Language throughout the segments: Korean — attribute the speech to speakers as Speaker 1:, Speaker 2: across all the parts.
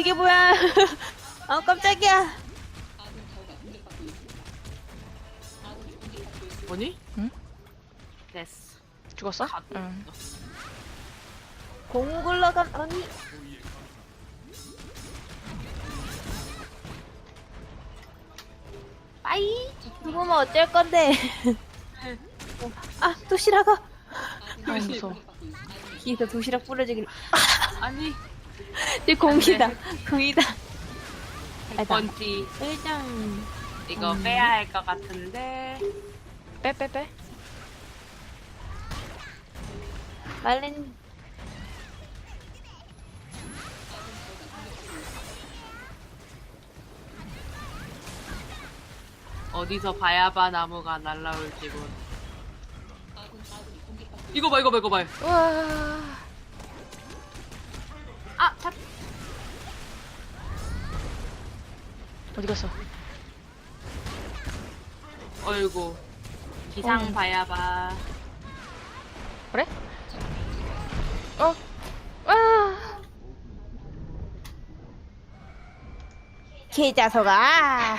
Speaker 1: 이게 뭐야? 아 깜짝이야.
Speaker 2: 뭐니?
Speaker 3: 응?
Speaker 2: 됐어.
Speaker 3: 죽었어?
Speaker 2: 가-
Speaker 3: 응.
Speaker 1: 공 굴러간 아니.
Speaker 2: 빠이.
Speaker 1: 죽으면 어쩔 건데? 아 도시락아.
Speaker 3: 아 무서워.
Speaker 1: 뒤에서 도시락 뿌려주길.
Speaker 2: 아니.
Speaker 1: 내 공이다. 공이다.
Speaker 2: 번지
Speaker 1: 일장
Speaker 2: 이거
Speaker 1: 음.
Speaker 2: 빼야 할 것 같은데.
Speaker 3: 빼 빼 빼.
Speaker 1: 말린
Speaker 2: 어디서 바야바 나무가 날라올지 뭐. 이거 봐, 이거 봐, 이거 봐.
Speaker 3: 우와.
Speaker 2: 아, 잡.
Speaker 3: 어디 갔어?
Speaker 2: 어이구. 기상
Speaker 1: 어.
Speaker 2: 바야바.
Speaker 3: 그래? 어? 아.
Speaker 1: 개자석아.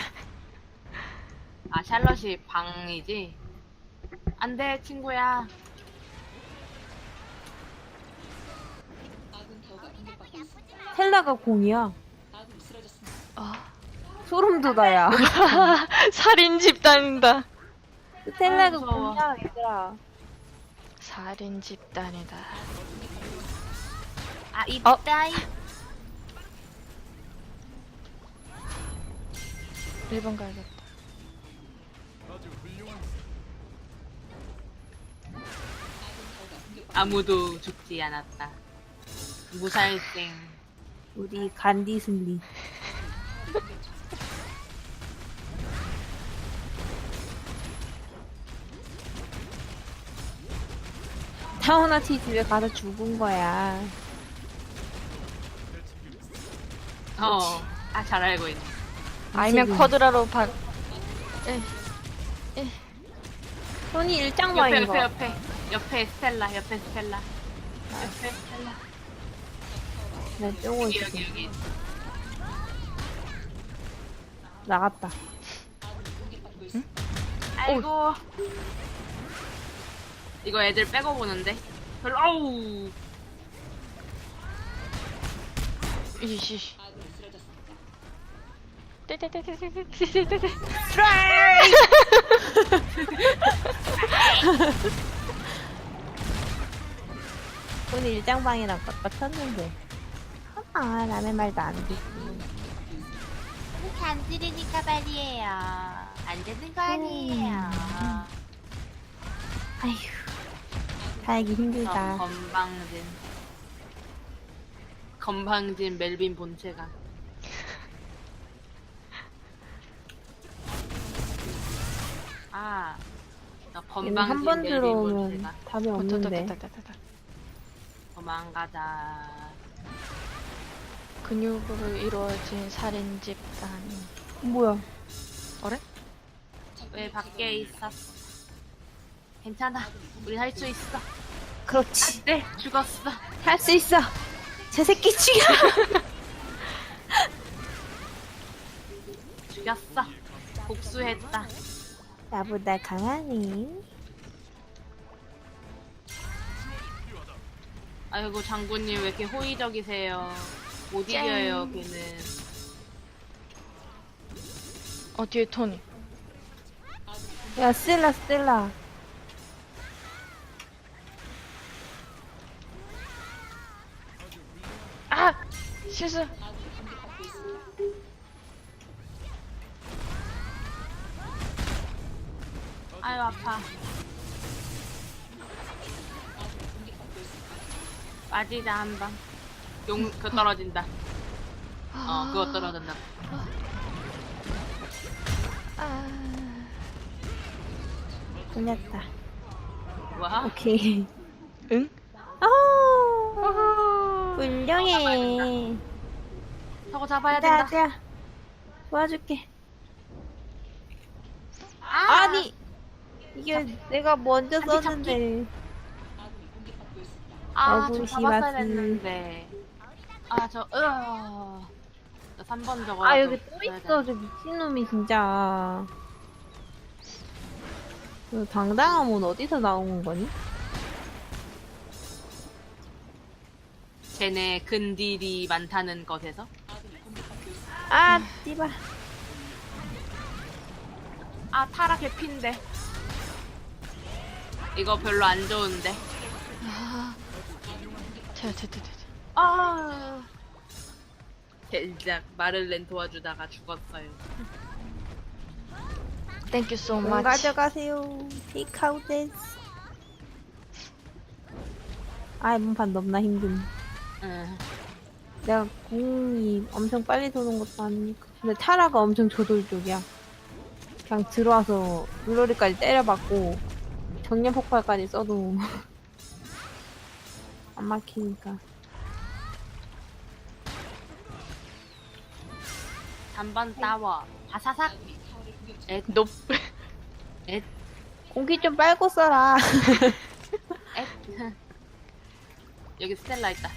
Speaker 2: 아, 샬럿이 방이지? 안 돼, 친구야.
Speaker 1: 텔라가 공이야.
Speaker 3: 아.
Speaker 1: 소름 돋아야.
Speaker 3: 살인 집단이다.
Speaker 1: 텔라가
Speaker 2: 아, 무서워.
Speaker 1: 공이야 얘들아.
Speaker 3: 살인 집단이다.
Speaker 2: 아, 이
Speaker 3: 어?
Speaker 2: 따이.
Speaker 3: 1번 가야겠다.
Speaker 2: 아무도 죽지 않았다. 무살생.
Speaker 1: 우리 간디 승리. 타오나티 집에 가서 죽은 거야.
Speaker 2: 어. 아, 잘 알고 있네.
Speaker 3: 아니면. 쿼드라로 반. 에.
Speaker 1: 손이
Speaker 2: 옆에,
Speaker 1: 일장방인
Speaker 2: 옆에,
Speaker 1: 거.
Speaker 2: 옆에. 옆에 스텔라, 옆에 스텔라. 옆에 스텔라.
Speaker 1: 내 쪼고 있어. 나갔다.
Speaker 2: 아이고. 이거 애들 빼고 보는데. 별로, 아우.
Speaker 3: 이씨. 트라이!
Speaker 1: 오늘 일장방이랑 바꿨었는데. 하나 라는 말도 안 듣고.
Speaker 2: 이렇게 안 들으니까 말이에요. 안 되는 거 아니에요.
Speaker 1: 아휴. 살기
Speaker 2: 저
Speaker 1: 힘들다.
Speaker 2: 건방진. 건방진 멜빈 본체가. 아. 저
Speaker 1: 얘는
Speaker 2: 건방진
Speaker 1: 한 번
Speaker 2: 멜빈
Speaker 1: 들어오면
Speaker 2: 본체가.
Speaker 1: 답이 없는데.
Speaker 2: 도망가자.
Speaker 3: 근육으로 이루어진 살인 집단.
Speaker 1: 뭐야?
Speaker 3: 어래?
Speaker 2: 왜 밖에 있었어? 괜찮아. 우리 할 수 있어.
Speaker 1: 그렇지.
Speaker 2: 네, 죽었어.
Speaker 1: 할 수 있어. 저 새끼 죽여.
Speaker 2: 죽였어. 복수했다.
Speaker 1: 나보다 강하니.
Speaker 2: 아이고 장군님 왜 이렇게 호의적이세요? 못
Speaker 1: 짠.
Speaker 2: 이겨요 걔는.
Speaker 3: 어 뒤에 톤.
Speaker 1: 야, 스텔라, 스텔라.
Speaker 3: 아 실수.
Speaker 2: 아유 아파. 빠지자 한 방. 용 그거 떨어진다. 어 그거 떨어진다.
Speaker 3: 아.
Speaker 1: 끝냈다.
Speaker 2: 와.
Speaker 1: 오케이.
Speaker 3: 응?
Speaker 1: 아, 훌륭해.
Speaker 2: 저거 잡아야
Speaker 1: 자,
Speaker 2: 된다.
Speaker 1: 자. 도와줄게.
Speaker 2: 아,
Speaker 1: 아니, 이게 내가 먼저 썼는데.
Speaker 2: 아,
Speaker 1: 어구,
Speaker 2: 저 잡았어야. 됐는데. 아, 저, 으어. 3번 저거.
Speaker 1: 아 여기 또 있어 저 미친놈이 진짜 그 당당함은 어디서 나온 거니?
Speaker 2: 쟤네 근딜이 많다는 것에서.
Speaker 1: 아 띠바
Speaker 2: 아 타라 개피인데. 이거 별로 안 좋은데.
Speaker 3: 아. 자, 자, 자, 자.
Speaker 2: 아. 젠장 마를렌 도와주다가 죽었어요.
Speaker 3: Thank you so
Speaker 1: 돈
Speaker 3: much.
Speaker 1: 가져가세요 테이크아웃 데스 아 이번 판 너무나 힘든
Speaker 2: 응.
Speaker 1: 내가 공이 엄청 빨리 도는 것도 아니니까 근데 타라가 엄청 저돌적이야 그냥 들어와서 물놀이까지 때려박고 정면 폭발까지 써도 안 막히니까
Speaker 2: 단번 따워. 바사삭. 엣,
Speaker 3: 높.
Speaker 2: 엣,
Speaker 1: 공기 좀 빨고 써라
Speaker 2: 엣. 여기 스텔라 있다.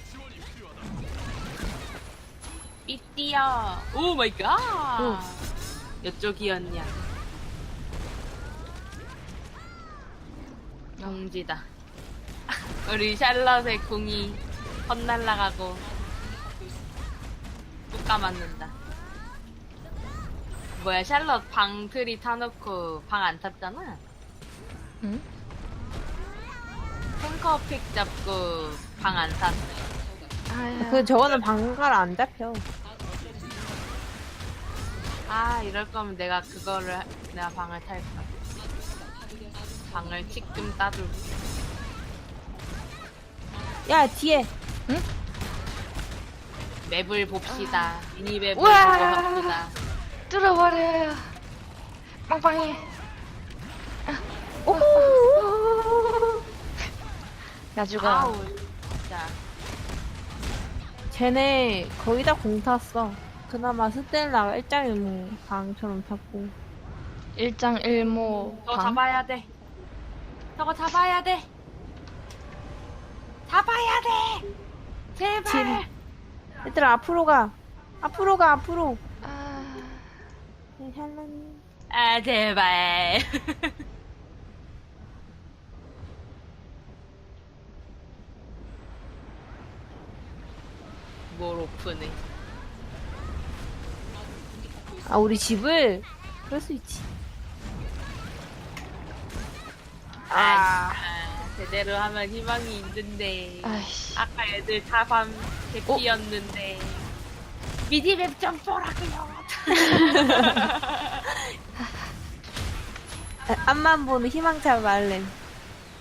Speaker 2: 삐띠야. 오 마이 갓. 이쪽이었냐. 경지다. 우리 샬럿의 궁이 헛날라가고 뚝 까맞는다. 뭐야 샬럿 방틀이 타놓고 방 안 탔잖아.
Speaker 3: 응?
Speaker 2: 탱커 픽 잡고 방 안.
Speaker 3: 아,
Speaker 1: 그 저거는 방갈 안 잡혀
Speaker 2: 아 이럴 거면 내가 그거를 하- 내가 방을 탈까. 방을 치금 따돌고.
Speaker 1: 야 뒤에
Speaker 2: 맵을 봅시다. 미니 맵을 보고
Speaker 3: 우와.
Speaker 2: 합시다.
Speaker 3: 뚫어버려요. 빵빵해. 나주가
Speaker 2: 아우 진짜.
Speaker 1: 쟤네 거의 다 공 탔어 그나마 스텔라가 일장일모 방처럼 탔고
Speaker 3: 일장 일모
Speaker 2: 저거
Speaker 3: 방.
Speaker 2: 잡아야 돼. 저거 잡아야 돼. 잡아야 돼. 제발.
Speaker 1: 얘들아 앞으로 가 앞으로 가 앞으로 샬라님
Speaker 2: 아 제발. 뭘 오픈해?
Speaker 1: 아 우리 집을 그럴 수 있지
Speaker 2: 아, 제대로 하면 희망이 있는데.
Speaker 3: 아이씨.
Speaker 2: 아까 애들 다밤 개피였는데. 미디맵 좀 보라고요.
Speaker 1: 아, 앞만 보는 희망차 말렌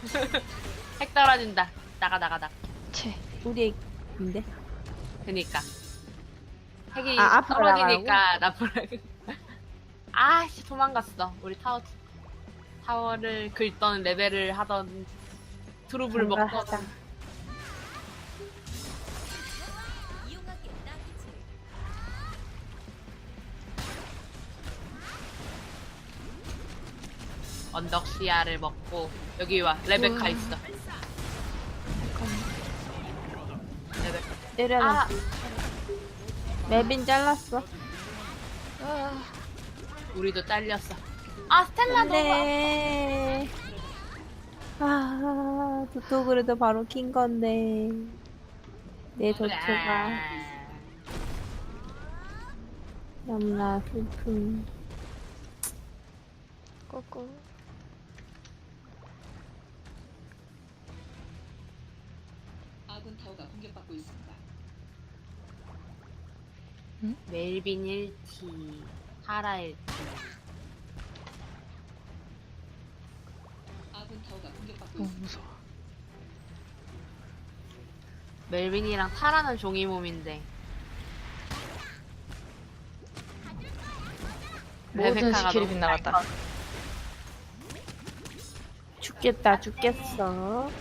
Speaker 2: 핵 떨어진다. 나가 나가 나가.
Speaker 3: 채.
Speaker 1: 우리 애인데
Speaker 2: 그니까. 핵이
Speaker 1: 아, 앞으로
Speaker 2: 떨어지니까 나보라고. 아씨 도망갔어. 우리 타워 타워를 긁던 레벨을 하던 트루블 먹던 언덕 시야를 먹고 여기 와 레베카
Speaker 3: 우와.
Speaker 2: 있어. 레베카.
Speaker 1: 내려놔
Speaker 2: 아
Speaker 1: 맵인 잘랐어
Speaker 3: 아,
Speaker 2: 우리도 잘렸어. 아 스텔라 너무
Speaker 1: 안돼 아 도토 그래도 바로 킨 건데 내 도토가 너무나 슬픔
Speaker 3: 꼬꼬.
Speaker 2: 멜빈 1티, 하라 1티.
Speaker 4: 아군 타워가 공격받고
Speaker 3: 어. 무서워.
Speaker 2: 멜빈이랑 타라는 종이 몸인데.
Speaker 3: 모든
Speaker 2: 레베카가
Speaker 3: 스킬이
Speaker 2: 너무
Speaker 3: 빗나갔다.
Speaker 1: 죽겠다 죽겠어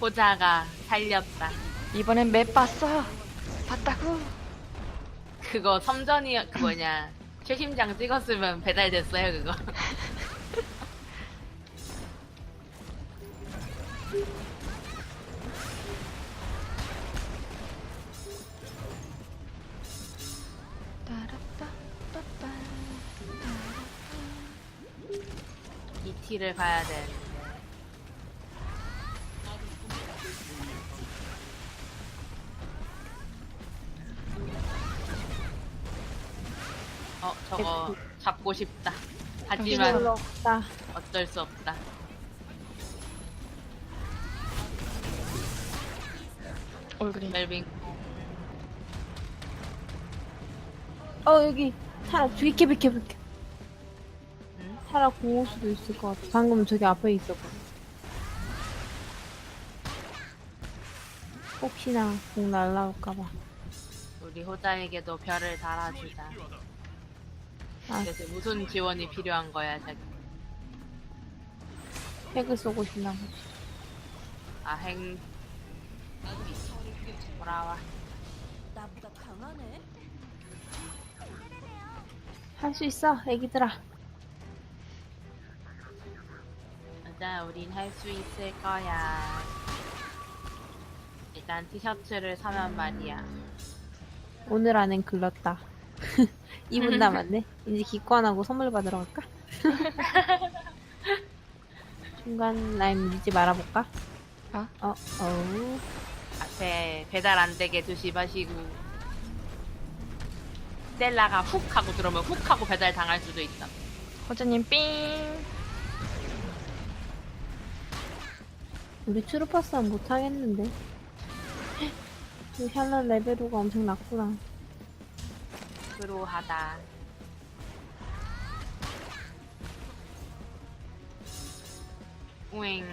Speaker 2: 호자가 살렸다.
Speaker 3: 이번엔 맵 봤어. 봤다고.
Speaker 2: 그거 섬전이 그 뭐냐 최심장 찍었으면 배달됐어요 그거. 이 티를 봐야 돼. 저거 잡고 싶다. 하지만
Speaker 1: 없다.
Speaker 2: 어쩔 수 없다.
Speaker 3: 얼굴이.
Speaker 2: 멜빈
Speaker 1: 어 여기 타라 비켜 비켜 비켜.
Speaker 2: 응?
Speaker 1: 타라 공올 수도 있을 것 같아. 방금 저기 앞에 있었거든. 혹시나 공 날라올까봐.
Speaker 2: 우리 호자에게도 별을 달아주자.
Speaker 1: 아,
Speaker 2: 그래서 무슨 지원이 필요한 거야, 자기?
Speaker 1: 핵을 쏘고 싶나 보지.
Speaker 2: 아, 행. 돌아와.
Speaker 5: 나보다 강하네.
Speaker 1: 할 수 있어, 애기들아.
Speaker 2: 맞아, 우린 할 수 있을 거야. 일단 티셔츠를 사면 말이야.
Speaker 1: 오늘 안엔 글렀다. 2분 남았네. 이제 기권하고 선물 받으러 갈까? 중간 라인 밀지 말아볼까?
Speaker 3: 아?
Speaker 1: 어, 어우.
Speaker 2: 앞에 배달 안 되게 조심하시고. 스텔라가 훅 하고 들어오면 훅 하고 배달 당할 수도 있다.
Speaker 3: 호주님 삥.
Speaker 1: 우리 추루파스는 못하겠는데. 이 샬럿 레벨로가 엄청 낮구나.
Speaker 2: 그로하다. 우잉.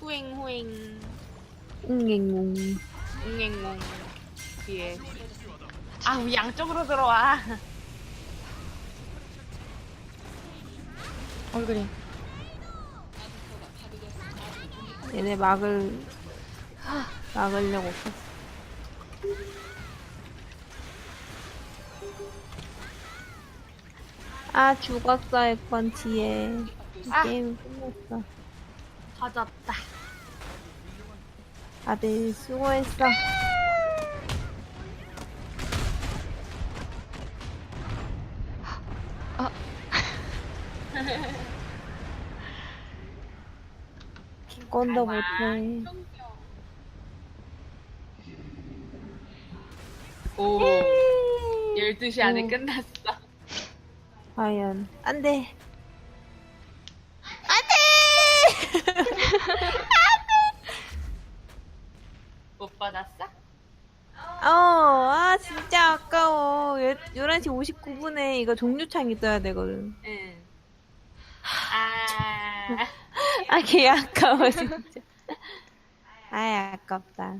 Speaker 2: 후잉 후잉
Speaker 1: 웅eng웅.
Speaker 2: 웅eng웅 뒤에 아우 양쪽으로 들어와
Speaker 3: 얼굴이.
Speaker 1: 얘네 막을, 막으려고 했어. 아, 죽었어, 에컨 뒤에. 이
Speaker 2: 아.
Speaker 1: 게임 끝났어.
Speaker 2: 터졌다
Speaker 1: 다들 수고했어. 기권도 못해.
Speaker 2: 오 12시 안에
Speaker 1: 오.
Speaker 2: 끝났어
Speaker 1: 과연. 안 돼.
Speaker 2: 못 받았어?
Speaker 1: 어, 아, 진짜 아까워. 11시 59분에 이거 종류창이 떠야 되거든.
Speaker 2: 응 아...
Speaker 1: 아, 개 아까워, 진짜. 아이, 아깝다.